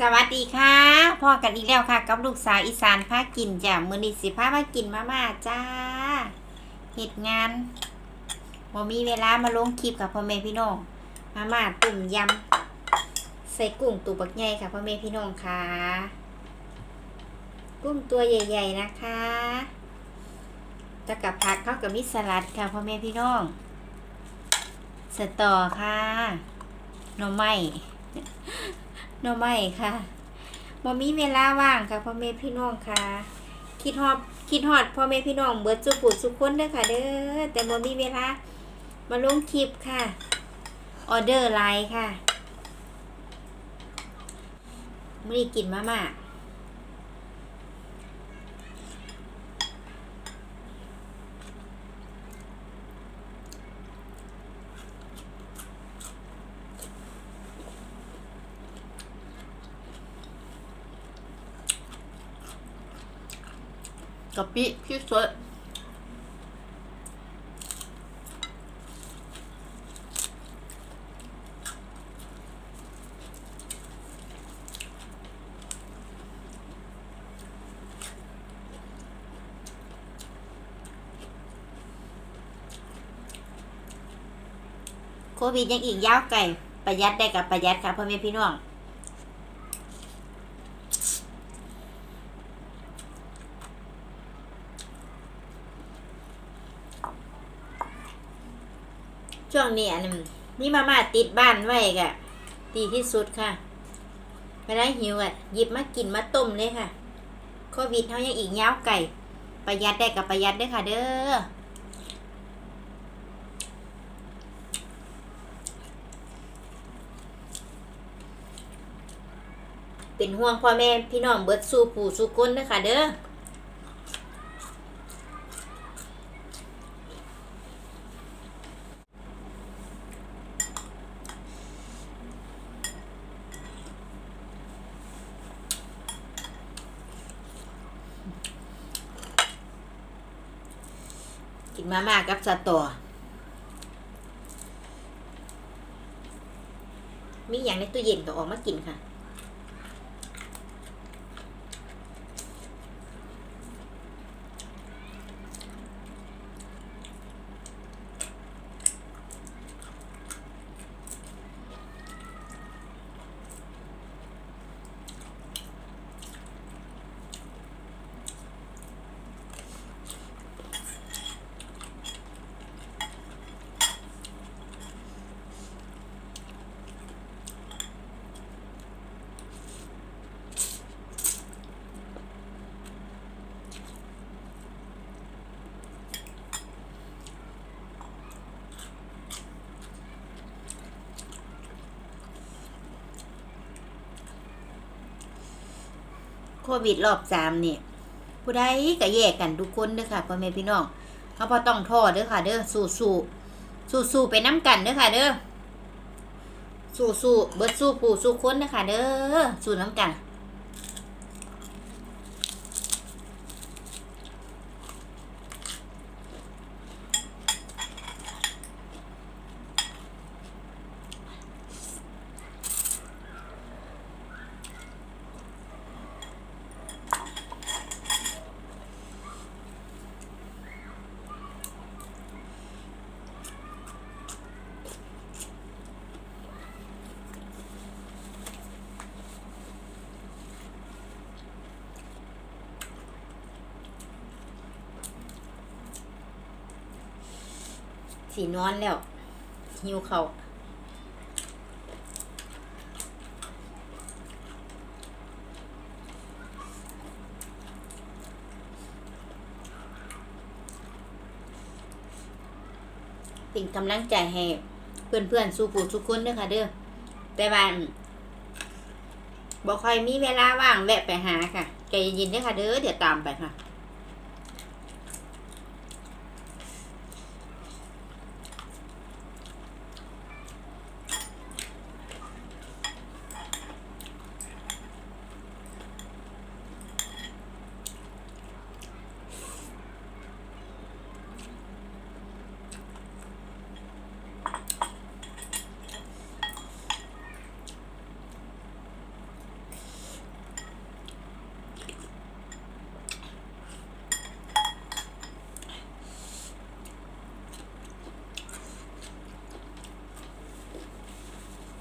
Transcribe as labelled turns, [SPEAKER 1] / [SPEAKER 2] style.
[SPEAKER 1] สวัสดีค่ะพ่อกันอีกแล้วค่ะ กับลูกสาวอีสานพากินจ้ะมือนิสิพามากินมาม่าจ้าเหตุงานบ่มีเวลามาลงคลิปกับพ่อแม่พี่น้องมาม่าตุ่มยำใส่กุ้งตัวบักใหญ่ค่ะพ่อแม่พี่น้องค่ะกุ้งตัวใหญ่ ๆนะคะจะกับผักเข้ากับมิสลัดค่ะพ่อแม่พี่น้องสตอค่ะหน่อไม้ หน่อไม้ค่ะบ่มีเวลาว่างค่ะพ่อแม่พี่น้องค่ะ คิดฮอดคิดฮอดพ่อแม่พี่น้องเบิดสุขุสุขคนเด้อค่ะ เด้อแต่บ่มีเวลามาลงคลิปค่ะออเดอร์ไลน์ค่ะไม่ได้กินมาม่า
[SPEAKER 2] กะปิพริกสด
[SPEAKER 1] โควิดยังอีกยาวไกลประหยัดได้กับประหยัดค่ะพ่อแม่พี่น้อง ช่วงนี้อันนมีมาม่าติดบ้านไว้กะดีที่สุดค่ะเวลาหิวอะหยิบมากินมาต้มเลยค่ะโควิดเขายังอีกยาวไก่ประหยัดได้กับประหยัดเด้ค่ะ เด้อเป็นห่วงพ่อแม่พี่น้องเบิดสู่ปู่สู่ก้นเด้อค่ะเด้อ มาม่ากับสตอมีอย่างในตู้เย็นก็ออกมากินค่ะ โควิดรอบสามเนี่ยผู้ใดก็แยกกันทุกคนเด้อค่ะพ่อแม่พี่น้องเขาพอต้องท่อเด้อค่ะ เด้อสู้สู้สู้สู้ไปน้ำกันเด้อค่ะ เด้อสู้สู้เบิดสู้ผู้สู้คนเด้อค่ะเด้อสู้น้ำกัน สีนอนแล้ว หิวเขาเป็นกำลังใจให้เพื่อนๆสู้ผู้สู้คนเด้อค่ะเด้อแต่ว่าบ่ค่อยมีเวลาว่างแวะไปหาค่ะใจเย็นๆเด้อค่ะเด้อเดี๋ยวตามไปค่ะ